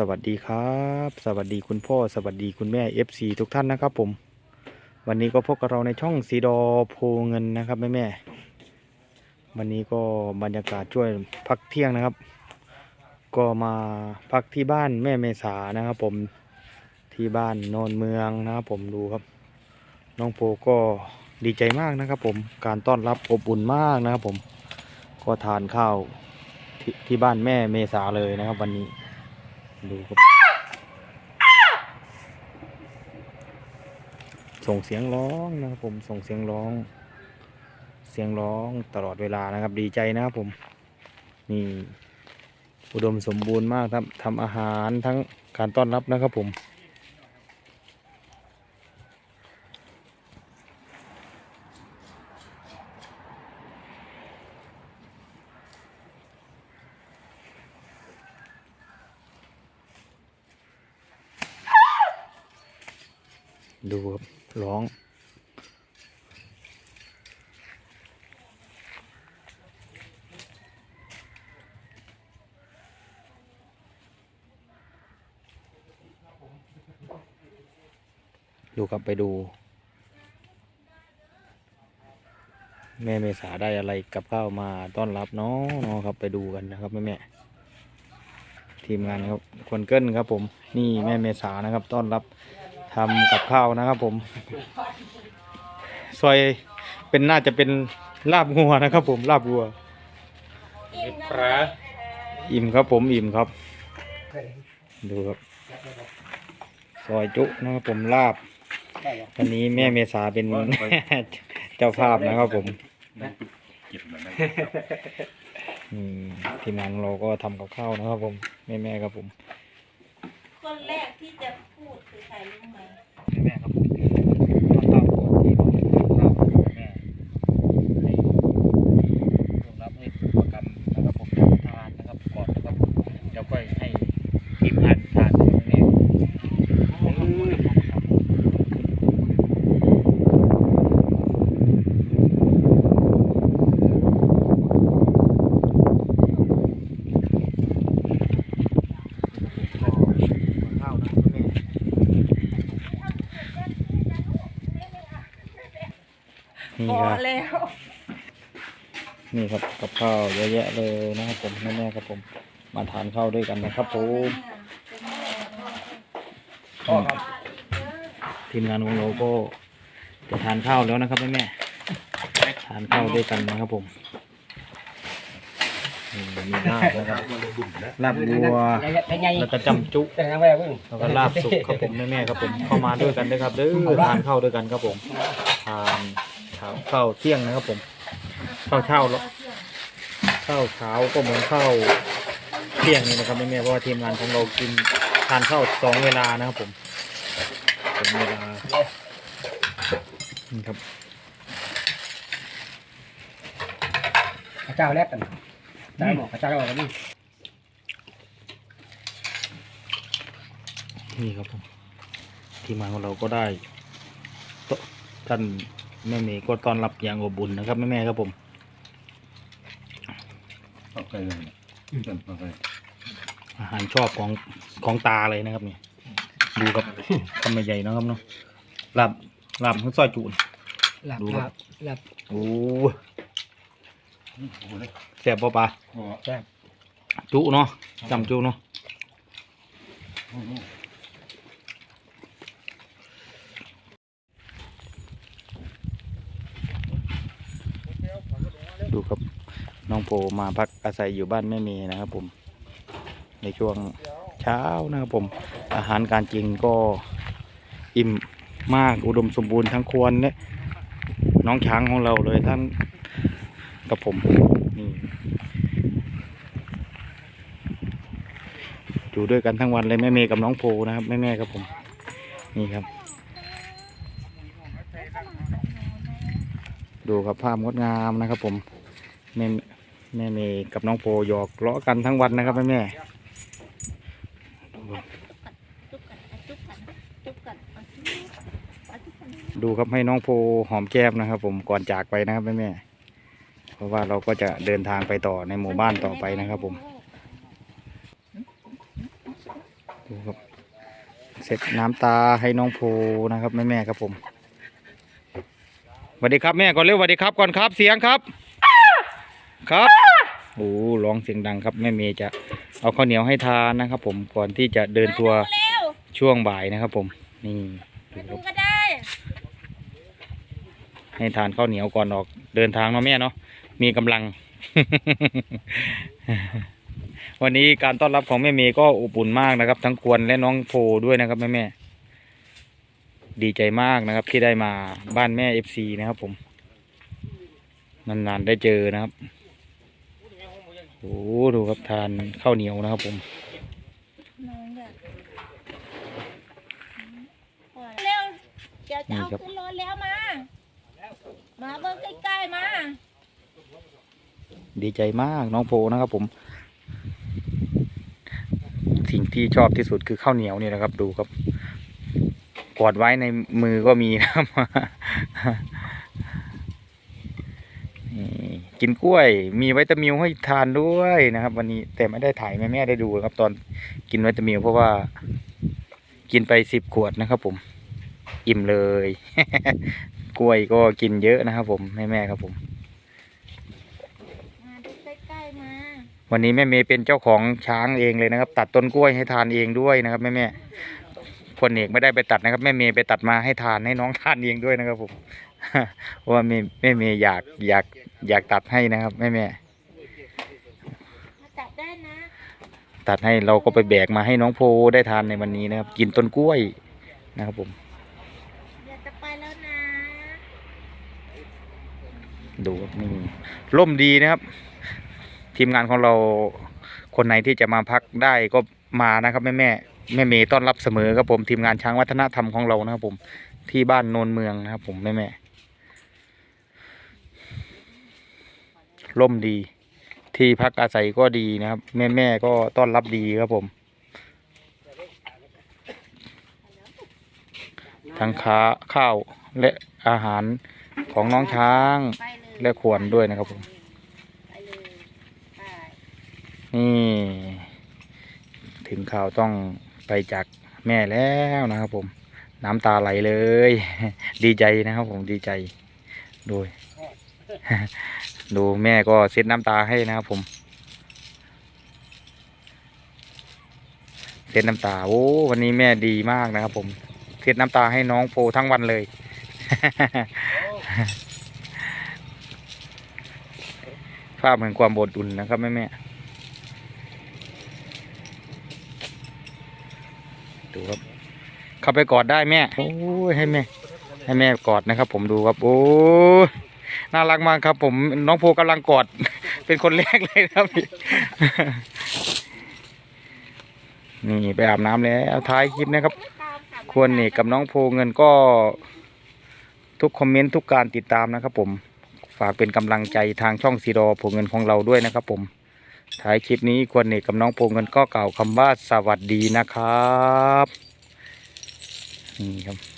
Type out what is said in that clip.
สวัสดีครับ สวัสดีคุณพ่อสวัสดีคุณแม่ FC ทุกท่านนะครับผม วันนี้ก็พบกับเราในช่องสีดอโพเงินนะครับแม่แม่วันนี้ก็บรรยากาศช่วยพักเที่ยงนะครับ ก็มาพักที่บ้านแม่เมษานะครับ ผมที่บ้านโนนเมืองนะครับผมดูครับ น้องโพก็ดีใจมากนะครับผมการต้อนรับอบอุ่นมากนะครับผมก็ทานข้าวที่ที่บ้านแม่เมษาเลยนะครับ วันนี้ ดูครับ ส่งเสียงร้องนะครับผมส่งเสียงร้อง เสียงร้องตลอดเวลานะครับ ดีใจนะครับผม นี่ อุดมสมบูรณ์มากครับทำอาหารทั้งการต้อนรับนะครับผม ดูครับร้องดูครับไปดู แม่เมษาได้อะไรกับข้าวมาต้อนรับเนาะเนาะครับไปดูกันนะครับแม่แม่ทีมงานครับคนเกิลครับผมนี่แม่เมษานะครับต้อนรับ ทำกับข้าวนะครับผมซอยเป็นน่าจะเป็นลาบงัวนะครับ ผมลาบวัวปลาอิ่มครับผมอิ่มครับ ดูครับซอยจุนะครับผมลาบวันนี้แม่เมษาเป็นเจ้าภาพนะครับผมอืมทีมงานของเราก็ทำกับข้าวนะครับผมแม่แม่ๆครับผม คนแรกที่จะ ใครรู้ไหมแม่แม่ครับผมข้าวก่อนที่เราทำข้าวแม่ให้ร่วมรับให้ประกันนะครับผมทานนะครับก่อนนะครับเดี๋ยวก็ให้ทีมงานทานนะครับแม่ข้าวนะแม่ นี่ พอครับแล้ว นี่ครับกับข้าวเยอะแยะเลยนะครับผมแม่ๆครับผม มาทานข้าวด้วยกันนะครับผมทีมงานของเราก็จะทานข้าวแล้วนะครับแม่ๆทานข้าวด้วยกันนะครับผมนี่มีลาบนะครับลาบวัวเป็นไงแล้วก็จำจุเป็นไงแม่เพิ่งแล้วก็ลาบสุกครับผมแม่ๆครับผมเข้ามาด้วยกันด้วยครับเด้อทานข้าวด้วยกันครับผมทาน ข้าวข้าวเที่ยงนะครับผมข้าวเช้าแล้วข้าวเช้าก็เหมือนข้าวเที่ยงนี่นะครับแม่ๆเพราะว่าทีมงานของเรากินทานข้าวสองเวลานะครับผมสองเวลานี่ครับข้าเจ้าแรกกันได้หมอข้าเจ้าแรกกันนี่นี่ครับผมทีมงานของเราก็ได้โต๊ะท่าน แม่เมย์ก็ต้อนรับอย่างอบอุ่นนะครับแม่ๆครับผมเอาไปเลยเอาไปอาหารชอบของของตาเลยนะครับเนี่ยดูครับคำใหญ่ๆนะครับเนาะลาบลาบทั้งซอยจูนหลับดูหครัลับ บหลับโอ้โอ้ยแซ่บปะปลาโอ้แซ่บจุเนาะจำจุเนาะโห ดูครับน้องโพมาพักอาศัยอยู่บ้านแม่เมย์นะครับผม ในช่วงเช้านะครับผม อาหารการกินก็อิ่มมากอุดมสมบูรณ์ทั้งควรและน้องช้างของเราเลยท่านกับผมนี่อยู่ด้วยกันทั้งวันเลยแม่เมย์กับน้องโพนะครับแม่แม่ครับผม นี่ครับ ดูครับภาพงดงามนะครับผม แม่แม่เมย์กับน้องโพหยอกล้อกันทั้งวันนะครับแม่แม่ดูครับให้น้องโพหอมแก้มนะครับ ผมก่อนจากไปนะครับแม่แม่เพราะว่าเราก็จะเดินทางไปต่อในหมู่บ้านต่อไปนะครับผมดูครับเสร็จน้ำตาให้น้องโพนะครับแม่แม่ครับผมสวัสดีครับแม่ก่อนเร็วสวัสดีครับก่อนครับเสียงครับ ครับโอ้ร้องเสียงดังครับแม่เมย์จะเอาข้าวเหนียวให้ทานนะครับ ผมก่อนที่จะเดินทัวร์เร็วช่วงบ่ายนะครับ ผมนี่ดูมาคดูรับก็ได้ ให้ทานข้าวเหนียวก่อนออกเดินทางเนาะแม่เนาะมีกำลัง วันนี้การต้อนรับของแม่เมย์ก็อบอุ่นมากนะครับ ทั้งควรและน้องโพด้วยนะครับแม่แม่ๆดีใจมากนะครับที่ได้มาบ้านแม่เอฟซีนะครับ ผมนานๆได้เจอนะครับ โอ้ดูครับทานข้าวเหนียวนะครับผมน้องอยากเร็วเดี๋ยวจะเอาขึ้นรถแล้วมา มาเบิ่งใกล้ๆมา ดีใจมากน้องโพนะครับผม สิ่งที่ชอบที่สุดคือข้าวเหนียวนี่นะครับ ดูครับกอดไว้ในมือก็มีนะครับ นี่ กินกล้วย มีวิตามินให้ทานด้วยนะครับ วันนี้แต่ไม่ได้ถ่ายแม่แม่ๆได้ดูครับ ตอนกินวิตามินเพราะว่า กินไปสิบขวดนะครับ ผม อิ่มเลย กล้วยก็กินเยอะนะครับ ผมแม่แม่ๆครับผมมาดูใกล้ๆมาวันนี้แม่เมย์เป็นเจ้าของช้างเองเลยนะครับ ตัดต้นกล้วยให้ทานเองด้วยนะครับแม่แม่พลเอกไม่ได้ไปตัดนะครับแม่เมย์ไปตัดมาให้ทานให้น้องทานเองด้วยนะครับผมเพราะว่าแม่แม่เมย์อยากอยาก อยากตัดให้นะครับแม่แม่มาจับได้นะ ตัดให้เราก็ไปแบกมาให้น้องโพได้ทานในวันนี้นะครับ กินต้นกล้วยนะครับผมเดี๋ยวจะไปแล้วนะ ดูครับนี่ร่มดีนะครับ ทีมงานของเราคนไหนที่จะมาพักได้ก็มานะครับแม่แม่แม่เมย์ต้อนรับเสมอครับผมทีมงานช้างวัฒนธรรมของเรานะครับผมที่บ้านโนนเมืองนะครับผมแม่แม่ ร่มดี ที่พักอาศัยก็ดีนะครับ แม่แม่ก็ต้อนรับดีครับผม ทั้งค้าข้าวและอาหารของน้องช้างและควรด้วยนะครับผมนี่ ถึงข่าวต้องไปจากแม่แล้วนะครับผม น้ำตาไหลเลย ดีใจนะครับผมดีใจโดย ดูแม่ก็เซ็ดน้ำตาให้นะครับผม เซ็ดน้ำตา โอ้ วันนี้แม่ดีมากนะครับผม เซ็ดน้ำตาให้น้องโฟทั้งวันเลย ภาพแห่งความอบอุ่นนะครับแม่แม่ดูครับ เข้าไปกอดได้แม่ โอ้ยให้แม่ ให้แม่กอดนะครับผมดูครับ โอ้ น่ารักมากครับ ผมน้องโพกำลังกอด เป็นคนแรกเลยครับนี่ไปอาบน้ำแล้วท้ายคลิปนะครับ ควรนี่กับน้องโพเงินก็ทุกคอมเมนต์ทุกการติดตามนะครับ ผมฝากเป็นกำลังใจทางช่องซีดอโพเงินของเราด้วยนะครับ ผมท้ายคลิปนี้ควรนี่กับน้องโพเงินก็กล่าวคำว่าสวัสดีนะครับนี่ครับ